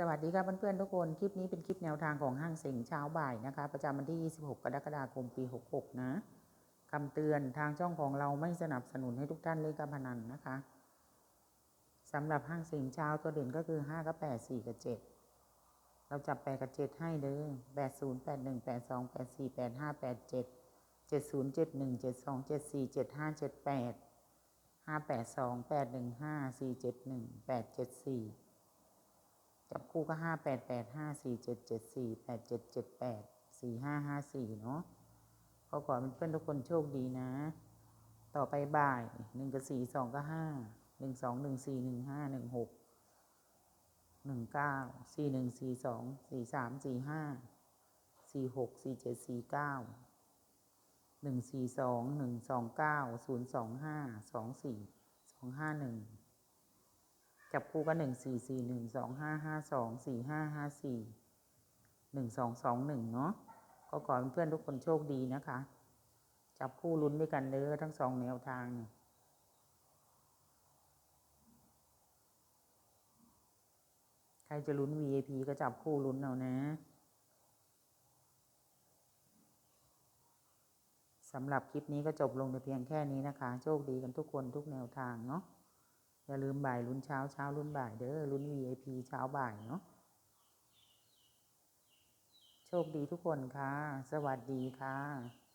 สวัสดีครับเพื่อนๆทุกคน คลิปนี้เป็นคลิปแนวทางของห้างเซ็งเช้าบ่ายนะคะ ประจำวันที่ 26 กรกฎาคมปี 66 นะคำเตือนทางช่องของเราไม่สนับสนุนให้ทุกท่านเล่นการพนันนะคะสำหรับห้างเซ็งเช้าตัวเด่นก็คือ 5 กับ 8 4 กับ 7 เราจับ 8 กับ 7 ให้เด้อ80 81 82 84 85 87 70 71 72 74 75 78 582 815 471 874 จับคู่ก็ห้าแปดแปดห้าสี่เจ็ดเจ็ดสี่แปดเจ็ดเจ็ดแปดสี่ห้าห้าสี่เนาะก็ขอเป็นเพื่อนทุกคนโชคดีนะ ต่อไปบ่ายหนึ่งกับสี่สองก็ห้าหนึ่งสองหนึ่งสี่หนึ่งห้าหนึ่งหกหนึ่งเก้าสี่หนึ่งสี่สองสี่สามสี่ห้าสี่หกสี่เจ็ดสี่เก้าหนึ่งสี่สองหนึ่งสองเก้าศูนย์สองห้าสองสี่สองห้าหนึ่ง จับคู่ก็หนึ่งสี่สี่หนึ่งสองห้าห้าสองสี่ห้าห้าสี่หนึ่งสองสองหนึ่งเนาะก็ขอให้เพื่อนทุกคนโชคดีนะคะ จับคู่ลุ้นด้วยกันเด้อทั้งสองแนวทางเนี่ยใครจะลุ้น VIP ก็จับคู่ลุ้นเอานะสำหรับคลิปนี้ก็จบลงในเพียงแค่นี้นะคะ โชคดีกันทุกคนทุกแนวทางเนาะ อย่าลืมบ่ายลุ้นเช้าเช้าลุ้นบ่ายเด้อลุ้น VIP เช้าบ่ายเนาะโชคดีทุกคนค่ะ สวัสดีค่ะ